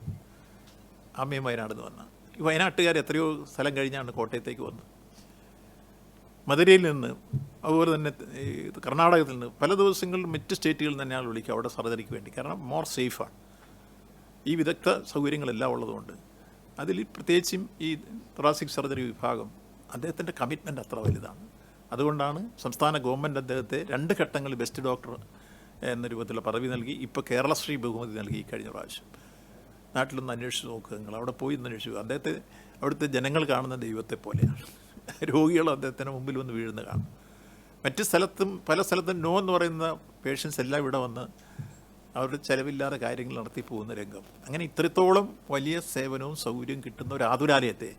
അമ്മയും വയനാട് നിന്ന് വന്ന. ഈ വയനാട്ടുകാർ എത്രയോ സ്ഥലം കഴിഞ്ഞാണ് കോട്ടയത്തേക്ക് വന്നത്. മധുരയിൽ നിന്ന് അതുപോലെ തന്നെ കർണാടകത്തിൽ നിന്ന് പല ദിവസങ്ങളിലും മറ്റ് സ്റ്റേറ്റുകളിൽ നിന്ന് തന്നെയാണ് വിളിക്കുക അവിടെ സർജറിക്ക് വേണ്ടി. കാരണം മോർ സേഫാണ് ഈ വിദഗ്ധ സൗകര്യങ്ങളെല്ലാം ഉള്ളതുകൊണ്ട് അതിൽ പ്രത്യേകിച്ചും ഈ തൊറാസിക് സർജറി വിഭാഗം അദ്ദേഹത്തിന്റെ കമ്മിറ്റ്മെന്റ് അത്ര വലുതാണ്. അതുകൊണ്ടാണ് സംസ്ഥാന ഗവൺമെന്റ് അദ്ദേഹത്തെ രണ്ട് ഘട്ടങ്ങളിൽ ബെസ്റ്റ് ഡോക്ടർ എന്ന രൂപത്തിലുള്ള പദവി നൽകി ഇപ്പോൾ കേരളശ്രീ ബഹുമതി നൽകി കഴിഞ്ഞ പ്രാവശ്യം. നാട്ടിലൊന്ന് അന്വേഷിച്ച് നോക്കുക നിങ്ങൾ. അവിടെ പോയി ഒന്ന് അന്വേഷിക്കുക അദ്ദേഹത്തെ അവിടുത്തെ ജനങ്ങൾ കാണുന്ന ദൈവത്തെ പോലെയാണ്. രോഗികൾ അദ്ദേഹത്തിന് മുമ്പിൽ വന്ന് വീഴുന്ന കാണും. മറ്റ് സ്ഥലത്തും പല സ്ഥലത്തും നോ എന്ന് പറയുന്ന പേഷ്യൻസ് എല്ലാം ഇവിടെ വന്ന് അവരുടെ ചിലവില്ലാതെ കാര്യങ്ങൾ നടത്തി പോകുന്ന രംഗം. അങ്ങനെ ഇത്രത്തോളം വലിയ സേവനവും സൗകര്യവും കിട്ടുന്ന ഒരു ആതുരാലയത്തെ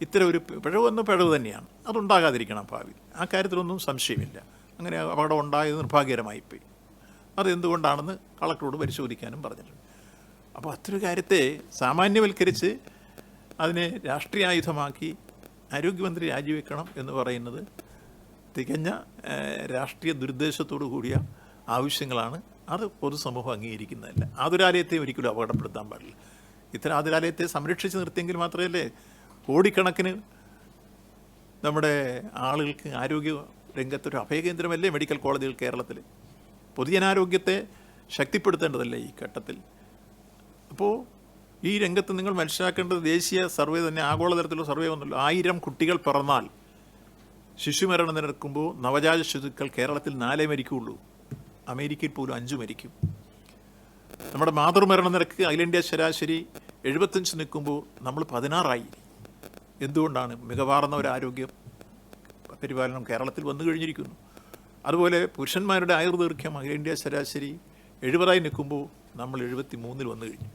ഇത്തരം ഒരു പിഴവ് എന്ന പിഴവ് തന്നെയാണ്. അതുണ്ടാകാതിരിക്കണം ഭാവി. ആ കാര്യത്തിലൊന്നും സംശയമില്ല. അങ്ങനെ അപകടം ഉണ്ടായത് നിർഭാഗ്യകരമായിപ്പോയി അതെന്തുകൊണ്ടാണെന്ന് കളക്ടറോട് പരിശോധിക്കാനും പറഞ്ഞിട്ടുണ്ട്. അപ്പോൾ അത്തരം കാര്യത്തെ സാമാന്യവൽക്കരിച്ച് അതിനെ രാഷ്ട്രീയായുധമാക്കി ആരോഗ്യമന്ത്രി രാജിവെക്കണം എന്ന് പറയുന്നത് തികഞ്ഞ രാഷ്ട്രീയ ദുരുദ്ദേശത്തോടു കൂടിയ ആവശ്യങ്ങളാണ്. അത് പൊതുസമൂഹം അംഗീകരിക്കുന്നതല്ല. ആതുരാലയത്തെ ഒരിക്കലും അപകടപ്പെടുത്താൻ പാടില്ല. ഇത്തരം ആതുരാലയത്തെ സംരക്ഷിച്ച് നിർത്തിയെങ്കിൽ മാത്രമല്ലേ കോടിക്കണക്കിന് നമ്മുടെ ആളുകൾക്ക് ആരോഗ്യ രംഗത്തൊരു അഭയകേന്ദ്രമല്ലേ മെഡിക്കൽ കോളേജുകൾ കേരളത്തിൽ പൊതുജനാരോഗ്യത്തെ ശക്തിപ്പെടുത്തേണ്ടതല്ലേ ഈ ഘട്ടത്തിൽ? അപ്പോൾ ഈ രംഗത്ത് നിങ്ങൾ മനസ്സിലാക്കേണ്ടത് ദേശീയ സർവേ തന്നെ ആഗോളതലത്തിലുള്ള സർവേ വന്നല്ലോ ആയിരം കുട്ടികൾ പിറന്നാൽ ശിശുമരണം നിരക്കുമ്പോൾ നവജാത ശിശുക്കൾ കേരളത്തിൽ നാലേ മരിക്കുള്ളൂ അമേരിക്കയിൽ പോലും അഞ്ചു മരിക്കും. നമ്മുടെ മാതൃമരണ നിരക്ക് അഖിലേന്ത്യാ ശരാശരി എഴുപത്തഞ്ച് നിൽക്കുമ്പോൾ നമ്മൾ പതിനാറായി. എന്തുകൊണ്ടാണ്? മികവാർന്ന ഒരു ആരോഗ്യ പരിപാലനം കേരളത്തിൽ വന്നു കഴിഞ്ഞിരിക്കുന്നു. അതുപോലെ പുരുഷന്മാരുടെ ആയുർദൈർഘ്യം അഖിലേന്ത്യാ ശരാശരി എഴുപതായി നിൽക്കുമ്പോൾ നമ്മൾ എഴുപത്തി മൂന്നിൽ വന്നു കഴിഞ്ഞു.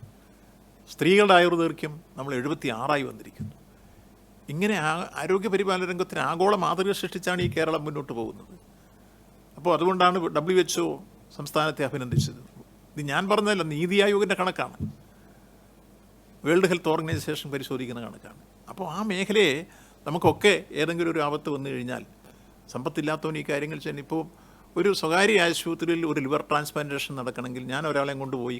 സ്ത്രീകളുടെ ആയുർദൈർഘ്യം നമ്മൾ എഴുപത്തി ആറായി വന്നിരിക്കുന്നു. ഇങ്ങനെ ആരോഗ്യ പരിപാലന രംഗത്തിന് ആഗോള മാതൃക സൃഷ്ടിച്ചാണ് ഈ കേരളം മുന്നോട്ട് പോകുന്നത്. അപ്പോൾ അതുകൊണ്ടാണ് ഡബ്ല്യു എച്ച് സംസ്ഥാനത്തെ അഭിനന്ദിച്ചത്. ഇത് ഞാൻ പറഞ്ഞതല്ല നീതി ആയോഗിന്റെ കണക്കാണ്. വേൾഡ് ഹെൽത്ത് ഓർഗനൈസേഷൻ പരിശോധിക്കുന്ന കണക്കാണ്. അപ്പോൾ ആ മേഖലയെ നമുക്കൊക്കെ ഏതെങ്കിലും ഒരു ആപത്ത് വന്നു കഴിഞ്ഞാൽ സമ്പത്തില്ലാത്തവൻ ഈ കാര്യങ്ങൾ ചെയ്യാൻ ഇപ്പോൾ ഒരു സ്വകാര്യ ആശുപത്രിയിൽ ഒരു ലിവർ ട്രാൻസ്പ്ലാന്റേഷൻ നടക്കണമെങ്കിൽ ഞാൻ ഒരാളെയും കൊണ്ടുപോയി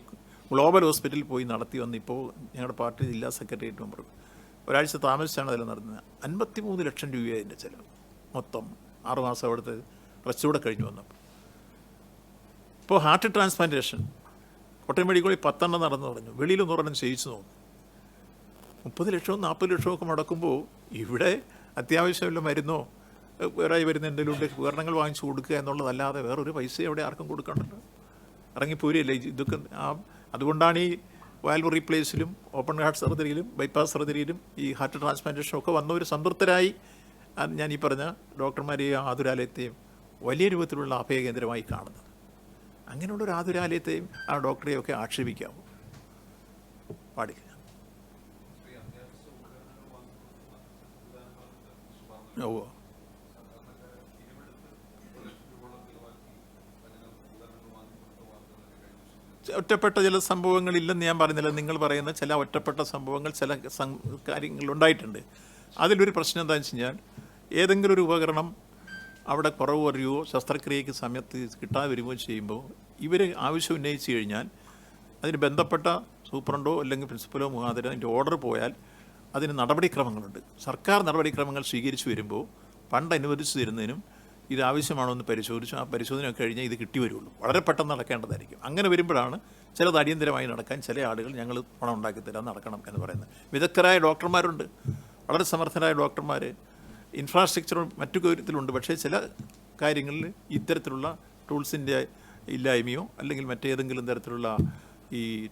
ഗ്ലോബൽ ഹോസ്പിറ്റലിൽ പോയി നടത്തി വന്ന് ഇപ്പോൾ ഞങ്ങളുടെ പാർട്ടി ജില്ലാ സെക്രട്ടേറിയറ്റ് മെമ്പർ ഒരാഴ്ച താമസിച്ചാണ് അതിൽ നടന്നത്. അൻപത്തി മൂന്ന് ലക്ഷം രൂപയായി അതിന്റെ ചിലവ് മൊത്തം. ആറുമാസം അവിടുത്തെ റെസ്റ്റൂടെ കഴിഞ്ഞു വന്നപ്പോൾ. ഇപ്പോൾ ഹാർട്ട് ട്രാൻസ്പ്ലാന്റേഷൻ കോട്ടയം മെഡിക്കോളിൽ പത്തെണ്ണം നടന്നു പറഞ്ഞു വെളിയിലൊന്നും ഒരെണ്ണം ചെയ്യിച്ചു നോക്കും മുപ്പത് ലക്ഷവും നാൽപ്പത് ലക്ഷവും ഒക്കെ മുടക്കുമ്പോൾ ഇവിടെ അത്യാവശ്യമുള്ള മരുന്നോ വേറെ വരുന്ന എന്തെങ്കിലും ഉപകരണങ്ങൾ വാങ്ങിച്ചു കൊടുക്കുക എന്നുള്ളതല്ലാതെ വേറൊരു പൈസ അവിടെ ആർക്കും കൊടുക്കണ്ടല്ലോ ഇറങ്ങിപ്പോരില്ലേ ഇതൊക്കെ ആ അതുകൊണ്ടാണ് ഈ വാൽവ് റീപ്ലേസിലും ഓപ്പൺ ഹാർട്ട് സർജറിയിലും ബൈപ്പാസ് സർജറിയിലും ഈ ഹാർട്ട് ട്രാൻസ്പ്ലാന്റേഷനും ഒക്കെ വന്നവർ സംതൃപ്തരായി. ഞാൻ ഈ പറഞ്ഞ ഡോക്ടർമാരെയും ആതുരാലയത്തെയും വലിയ രൂപത്തിലുള്ള അഭയകേന്ദ്രമായി കാണുന്നത്. അങ്ങനെയുള്ള ഒരു ആതുരാലയത്തെയും ആ ഡോക്ടറെയും ഒക്കെ ആക്ഷേപിക്കാവൂ. പാടില്ല. ഓ സാധാരണക്കാരെ പിരിവെടുത്ത് ഒരു ലക്ഷം രൂപയോളം ചിലവാക്കി അങ്ങനെ ഉപകരണങ്ങൾ വാങ്ങിക്കൊടുത്ത വാർത്തകളൊക്കെ കഴിഞ്ഞ ദിവസം ഒറ്റപ്പെട്ട ചില സംഭവങ്ങളില്ലെന്ന് ഞാൻ പറയുന്നില്ല. നിങ്ങൾ പറയുന്ന ചില ഒറ്റപ്പെട്ട സംഭവങ്ങൾ ചില ഉണ്ടായിട്ടുണ്ട്. അതിലൊരു പ്രശ്നം എന്താണെന്ന് വെച്ച് കഴിഞ്ഞാൽ ഏതെങ്കിലും ഒരു ഉപകരണം അവിടെ കുറവ് വരികയോ ശസ്ത്രക്രിയയ്ക്ക് സമയത്ത് കിട്ടാതെ വരുമോ ചെയ്യുമ്പോൾ ഇവർ ആവശ്യം ഉന്നയിച്ചു കഴിഞ്ഞാൽ അതിന് ബന്ധപ്പെട്ട സൂപ്രണ്ടോ അല്ലെങ്കിൽ പ്രിൻസിപ്പലോ മുഖാന്തരം അതിന്റെ ഓർഡർ പോയാൽ അതിന് നടപടിക്രമങ്ങളുണ്ട്. സർക്കാർ നടപടിക്രമങ്ങൾ സ്വീകരിച്ചു വരുമ്പോൾ ഫണ്ട് അനുവദിച്ചു തരുന്നതിനും ഇത് ആവശ്യമാണോ എന്ന് പരിശോധിച്ചു. ആ പരിശോധന കഴിഞ്ഞാൽ ഇത് കിട്ടി വരുള്ളൂ വളരെ പെട്ടെന്ന് നടക്കേണ്ടതായിരിക്കും. അങ്ങനെ വരുമ്പോഴാണ് ചിലത് അടിയന്തരമായി നടക്കാൻ ചില ആളുകൾ ഞങ്ങൾ പണം ഉണ്ടാക്കി തരാൻ നടക്കണം എന്ന് പറയുന്നത്. വിദഗ്ധരായ ഡോക്ടർമാരുണ്ട്. വളരെ സമർത്ഥരായ ഡോക്ടർമാർ ഇൻഫ്രാസ്ട്രക്ചർ മറ്റു കാര്യത്തിലുണ്ട്. പക്ഷേ ചില കാര്യങ്ങളിൽ ഇത്തരത്തിലുള്ള ടൂൾസിന്റെ ഇല്ലായ്മയോ അല്ലെങ്കിൽ മറ്റേതെങ്കിലും തരത്തിലുള്ള ഈ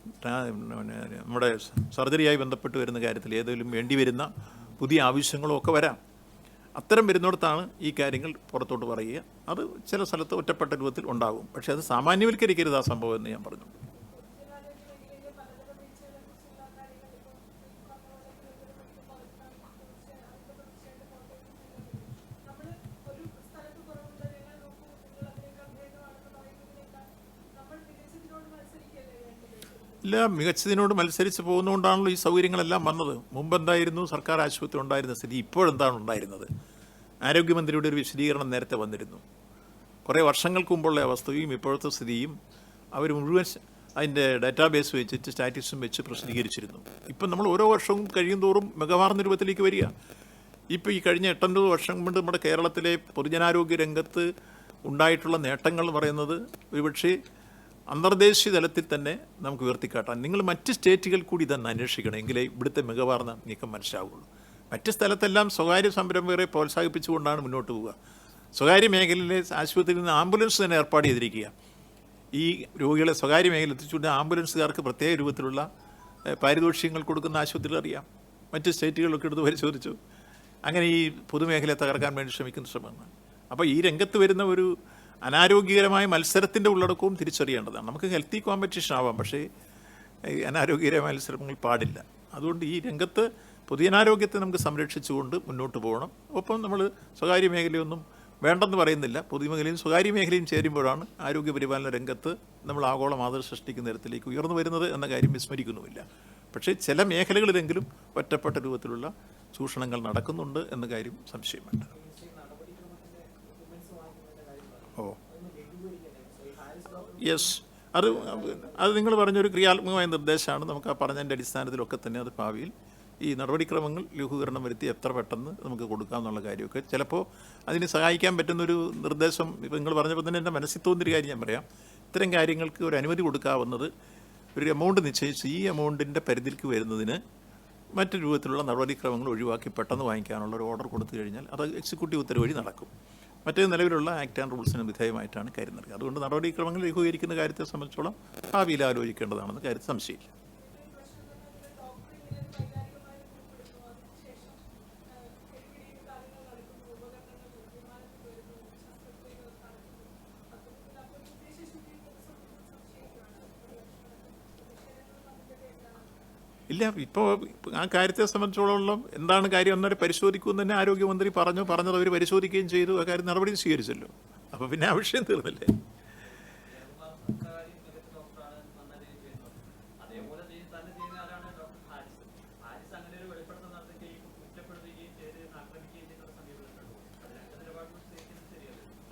നമ്മുടെ സർജറിയായി ബന്ധപ്പെട്ട് വരുന്ന കാര്യത്തിൽ ഏതെങ്കിലും വേണ്ടി വരുന്ന പുതിയ ആവശ്യങ്ങളോ ഒക്കെ വരാം. അത്തരം വരുന്നിടത്താണ് ഈ കാര്യങ്ങൾ പുറത്തോട്ട് പറയുക. അത് ചില സ്ഥലത്ത് ഒറ്റപ്പെട്ട രൂപത്തിൽ ഉണ്ടാകും. പക്ഷേ അത് സാമാന്യവൽക്കരിക്കരുത് ആ സംഭവം എന്ന് ഞാൻ പറഞ്ഞു. ഇല്ല മികച്ചതിനോട് മത്സരിച്ച് പോകുന്നതുകൊണ്ടാണല്ലോ ഈ സൗകര്യങ്ങളെല്ലാം വന്നത്. മുമ്പ് എന്തായിരുന്നു സർക്കാർ ആശുപത്രി ഉണ്ടായിരുന്ന സ്ഥിതി ഇപ്പോഴെന്താണ് ഉണ്ടായിരുന്നത്? ആരോഗ്യമന്ത്രിയുടെ ഒരു വിശദീകരണം നേരത്തെ വന്നിരുന്നു. കുറേ വർഷങ്ങൾക്ക് മുമ്പുള്ള അവസ്ഥയും ഇപ്പോഴത്തെ സ്ഥിതിയും അവർ മുഴുവൻ അതിന്റെ ഡാറ്റാബേസ് വെച്ചിട്ട് സ്റ്റാറ്റിസും വെച്ച് പ്രസിദ്ധീകരിച്ചിരുന്നു. ഇപ്പം നമ്മൾ ഓരോ വർഷവും കഴിയുന്തോറും മികവാർന്ന രൂപത്തിലേക്ക് വരിക. ഇപ്പോൾ ഈ കഴിഞ്ഞ എട്ടൊൻപത് വർഷം കൊണ്ട് നമ്മുടെ കേരളത്തിലെ പൊതുജനാരോഗ്യ രംഗത്ത് ഉണ്ടായിട്ടുള്ള നേട്ടങ്ങൾ പറയുന്നത് ഒരുപക്ഷേ അന്തർദേശീയ തലത്തിൽ തന്നെ നമുക്ക് ഉയർത്തിക്കാട്ടാം. നിങ്ങൾ മറ്റ് സ്റ്റേറ്റുകൾ കൂടി ഇതൊന്ന് അന്വേഷിക്കണം. എങ്കിലേ ഇവിടുത്തെ മികവാർന്ന നീക്കം മനസ്സിലാവുള്ളൂ. മറ്റ് സ്ഥലത്തെല്ലാം സ്വകാര്യ സംരംഭകരെ പ്രോത്സാഹിപ്പിച്ചുകൊണ്ടാണ് മുന്നോട്ട് പോവുക. സ്വകാര്യ മേഖലയിലെ ആശുപത്രിയിൽ നിന്ന് ആംബുലൻസ് തന്നെ ഏർപ്പാട് ചെയ്തിരിക്കുക. ഈ രോഗികളെ സ്വകാര്യ മേഖലയിൽ എത്തിച്ചുകൊണ്ട് ആംബുലൻസുകാർക്ക് പ്രത്യേക രൂപത്തിലുള്ള പാരിതോഷികങ്ങൾ കൊടുക്കുന്ന ആശുപത്രികൾ അറിയാം. മറ്റ് സ്റ്റേറ്റുകളിലൊക്കെ എടുത്ത് പരിശോധിച്ചു. അങ്ങനെ ഈ പൊതുമേഖലയെ തകർക്കാൻ വേണ്ടി ശ്രമിക്കുന്ന ശ്രമമാണ് അപ്പോൾ ഈ രംഗത്ത് വരുന്ന ഒരു അനാരോഗ്യകരമായ മത്സരത്തിന്റെ ഉള്ളടക്കവും തിരിച്ചറിയേണ്ടതാണ്. നമുക്ക് ഹെൽത്തി കോമ്പറ്റീഷൻ ആവാം പക്ഷേ അനാരോഗ്യകരമായ മത്സരങ്ങൾ പാടില്ല. അതുകൊണ്ട് ഈ രംഗത്ത് പൊതുജനാരോഗ്യത്തെ നമുക്ക് സംരക്ഷിച്ചുകൊണ്ട് മുന്നോട്ട് പോകണം. ഒപ്പം നമ്മൾ സ്വകാര്യ മേഖലയൊന്നും വേണ്ടെന്ന് പറയുന്നില്ല. പൊതുമേഖലയും സ്വകാര്യ മേഖലയും ചേരുമ്പോഴാണ് ആരോഗ്യ പരിപാലന രംഗത്ത് നമ്മൾ ആഗോള മാതൃ സൃഷ്ടിക്കുന്ന തരത്തിലേക്ക് ഉയർന്നു വരുന്നത് എന്ന കാര്യം വിസ്മരിക്കുന്നുമില്ല. പക്ഷേ ചില മേഖലകളിലെങ്കിലും ഒറ്റപ്പെട്ട രൂപത്തിലുള്ള ചൂഷണങ്ങൾ നടക്കുന്നുണ്ട് എന്ന കാര്യം സംശയം ഈ നടപടിക്രമത്തിന്റെ ഡോക്യുമെന്റ്സ് വാങ്ങിക്കുന്നതിന്റെ കാര്യം പറഞ്ഞു ഓ. യെസ് അത് അത് നിങ്ങൾ പറഞ്ഞൊരു ക്രിയാത്മകമായ നിർദ്ദേശമാണ്. നമുക്ക് ആ പറഞ്ഞതിന്റെ അടിസ്ഥാനത്തിലൊക്കെ തന്നെ അത് ഭാവിയിൽ ഈ നടപടിക്രമങ്ങൾ ലഘൂകരണം വരുത്തി എത്ര പെട്ടെന്ന് നമുക്ക് കൊടുക്കാമെന്നുള്ള കാര്യമൊക്കെ ചിലപ്പോൾ അതിന് സഹായിക്കാൻ പറ്റുന്നൊരു നിർദ്ദേശം ഇപ്പം നിങ്ങൾ പറഞ്ഞപ്പോൾ തന്നെ എന്റെ മനസ്സിൽ തോന്നിയൊരു കാര്യം ഞാൻ പറയാം. ഇത്തരം കാര്യങ്ങൾക്ക് ഒരു അനുമതി കൊടുക്കാവുന്നത് ഒരു എമൗണ്ട് നിശ്ചയിച്ച് ഈ എമൗണ്ടിന്റെ പരിധിക്ക് വരുന്നതിന് മറ്റു രൂപത്തിലുള്ള നടപടിക്രമങ്ങൾ ഒഴിവാക്കി പെട്ടെന്ന് വാങ്ങിക്കാനുള്ള ഒരു ഓർഡർ കൊടുത്തു കഴിഞ്ഞാൽ അത് എക്സിക്യൂട്ടീവ് ഉത്തരവ് വഴി നടക്കും. മറ്റേ നിലവിലുള്ള ആക്ട് ആൻഡ് റൂൾസിന് വിധേയമായിട്ടാണ് കാര്യം നൽകുക. അതുകൊണ്ട് നടപടിക്രമങ്ങൾ ലഘൂകരിക്കുന്ന കാര്യത്തെ സംബന്ധിച്ചോളം ഭാവിയിൽ ആലോചിക്കേണ്ടതാണെന്ന് കാര്യത്തിൽ സംശയമില്ല. ഇല്ല. ഇപ്പോൾ ആ കാര്യത്തെ സംബന്ധിച്ചോളം എന്താണ് കാര്യം എന്നൊരു പരിശോധിക്കുമെന്ന് തന്നെ ആരോഗ്യമന്ത്രി പറഞ്ഞു. പറഞ്ഞത് അവർ പരിശോധിക്കുകയും ചെയ്തു. ആ കാര്യം നടപടി സ്വീകരിച്ചല്ലോ. അപ്പോൾ പിന്നെ ആ വിഷയം തീർന്നില്ലേ?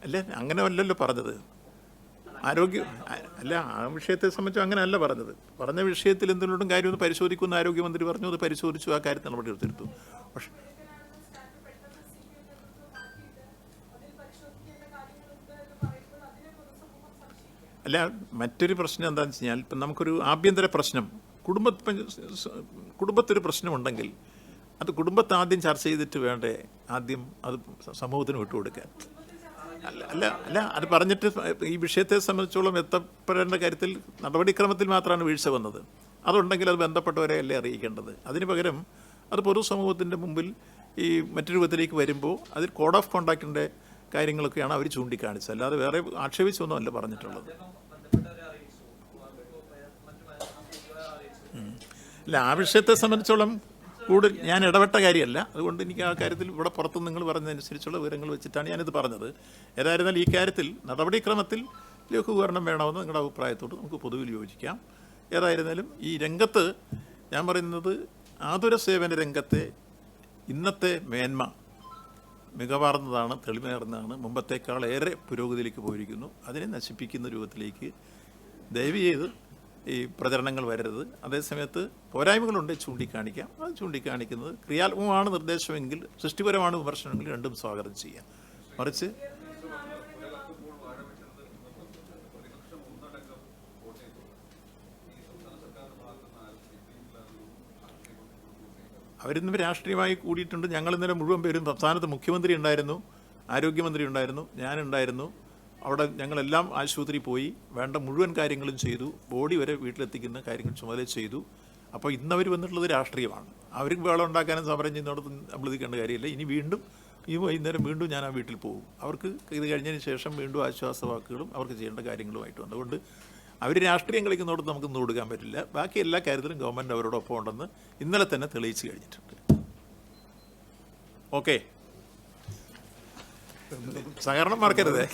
അല്ല അങ്ങനെ അല്ലല്ലോ പറഞ്ഞത്. ആരോഗ്യ അല്ല ആ വിഷയത്തെ സംബന്ധിച്ച് അങ്ങനെ അല്ല പറഞ്ഞത്. പറഞ്ഞ വിഷയത്തിൽ എന്തെങ്കിലും കാര്യം ഒന്ന് പരിശോധിക്കുമെന്ന് ആരോഗ്യമന്ത്രി പറഞ്ഞു അത് പരിശോധിച്ചു ആ കാര്യത്തിൽ നടപടി എടുത്തെടുത്തു. പക്ഷെ അല്ല മറ്റൊരു പ്രശ്നം എന്താണെന്ന് വെച്ച് കഴിഞ്ഞാൽ ഇപ്പം നമുക്കൊരു ആഭ്യന്തര പ്രശ്നം കുടുംബ കുടുംബത്തൊരു പ്രശ്നമുണ്ടെങ്കിൽ അത് കുടുംബത്തെ ആദ്യം ചർച്ച ചെയ്തിട്ട് വേണ്ടേ ആദ്യം അത് സമൂഹത്തിന് വിട്ടുകൊടുക്കാൻ? അല്ല അല്ല അല്ല അത് പറഞ്ഞിട്ട് ഈ വിഷയത്തെ സംബന്ധിച്ചോളം എത്തപ്പെടേണ്ട കാര്യത്തിൽ നടപടിക്രമത്തിൽ മാത്രമാണ് വീഴ്ച വന്നത്. അതുണ്ടെങ്കിൽ അത് ബന്ധപ്പെട്ടവരെ അല്ലേ അറിയിക്കേണ്ടത്? അതിന് പകരം അത് പൊതുസമൂഹത്തിന്റെ മുമ്പിൽ ഈ മറ്റു രൂപത്തിലേക്ക് വരുമ്പോൾ അതിൽ കോഡ് ഓഫ് കോണ്ടാക്റ്റിന്റെ കാര്യങ്ങളൊക്കെയാണ് അവർ ചൂണ്ടിക്കാണിച്ചത്. അല്ലാതെ വേറെ ആക്ഷേപിച്ചൊന്നുമല്ല പറഞ്ഞിട്ടുള്ളത്. അല്ല ആ വിഷയത്തെ സംബന്ധിച്ചോളം കൂടുതൽ ഞാൻ ഇടപെട്ട കാര്യമല്ല. അതുകൊണ്ട് എനിക്ക് ആ കാര്യത്തിൽ ഇവിടെ പുറത്ത് നിങ്ങൾ പറഞ്ഞതനുസരിച്ചുള്ള വിവരങ്ങൾ വെച്ചിട്ടാണ് ഞാനിത് പറഞ്ഞത്. ഏതായിരുന്നാലും ഈ കാര്യത്തിൽ നടപടിക്രമത്തിൽ ലഘൂകരണം വേണമെന്ന് നിങ്ങളുടെ അഭിപ്രായത്തോട് നമുക്ക് പൊതുവിൽ യോജിക്കാം. ഏതായിരുന്നാലും ഈ രംഗത്ത് ഞാൻ പറയുന്നത് ആതുര സേവന രംഗത്തെ ഇന്നത്തെ മേന്മ മികവാർന്നതാണ് തെളിമേറുന്നതാണ് മുമ്പത്തേക്കാൾ ഏറെ പുരോഗതിയിലേക്ക് പോയിരിക്കുന്നു. അതിനെ നശിപ്പിക്കുന്ന രൂപത്തിലേക്ക് ദയവ് ചെയ്ത് ഈ പ്രചരണങ്ങൾ വരരുത്. അതേസമയത്ത് പോരായ്മകളുണ്ട് ചൂണ്ടിക്കാണിക്കാം. അത് ചൂണ്ടിക്കാണിക്കുന്നത് ക്രിയാത്മകമാണ് നിർദ്ദേശമെങ്കിൽ സൃഷ്ടിപരമാണ് വിമർശനമെങ്കിൽ രണ്ടും സ്വാഗതം ചെയ്യാം. മറിച്ച് അവരിന്ന് രാഷ്ട്രീയമായി കൂടിയിട്ടുണ്ട്. ഞങ്ങൾ ഇന്നലെ മുഴുവൻ പേരും സംസ്ഥാനത്ത് മുഖ്യമന്ത്രി ഉണ്ടായിരുന്നു ആരോഗ്യമന്ത്രി ഉണ്ടായിരുന്നു ഞാനുണ്ടായിരുന്നു. അവിടെ ഞങ്ങളെല്ലാം ആശുപത്രി പോയി വേണ്ട മുഴുവൻ കാര്യങ്ങളും ചെയ്തു. ബോഡി വരെ വീട്ടിലെത്തിക്കുന്ന കാര്യങ്ങൾ ചുമതല ചെയ്തു. അപ്പോൾ ഇന്നവർ വന്നിട്ടുള്ളത് രാഷ്ട്രീയമാണ്. അവർക്ക് വേളം ഉണ്ടാക്കാനും സമരം ചെയ്യുന്നിടത്ത് നമ്മൾ കാര്യമില്ല. ഇനി വീണ്ടും ഈ വൈകുന്നേരം വീണ്ടും ഞാൻ ആ വീട്ടിൽ പോകും. അവർക്ക് ഇത് കഴിഞ്ഞതിന് ശേഷം വീണ്ടും ആശ്വാസ വാക്കുകളും അവർക്ക് ചെയ്യേണ്ട കാര്യങ്ങളുമായിട്ട് അതുകൊണ്ട് അവർ രാഷ്ട്രീയം കളിക്കുന്നിടത്ത് നമുക്ക് ഇന്ന് കൊടുക്കാൻ പറ്റില്ല. ബാക്കി എല്ലാ കാര്യത്തിലും ഗവൺമെന്റ് അവരോടൊപ്പം ഉണ്ടെന്ന് ഇന്നലെ തന്നെ തെളിയിച്ച് കഴിഞ്ഞിട്ടുണ്ട്. ഓക്കെ. സഹകരണം മറക്കരുതേ.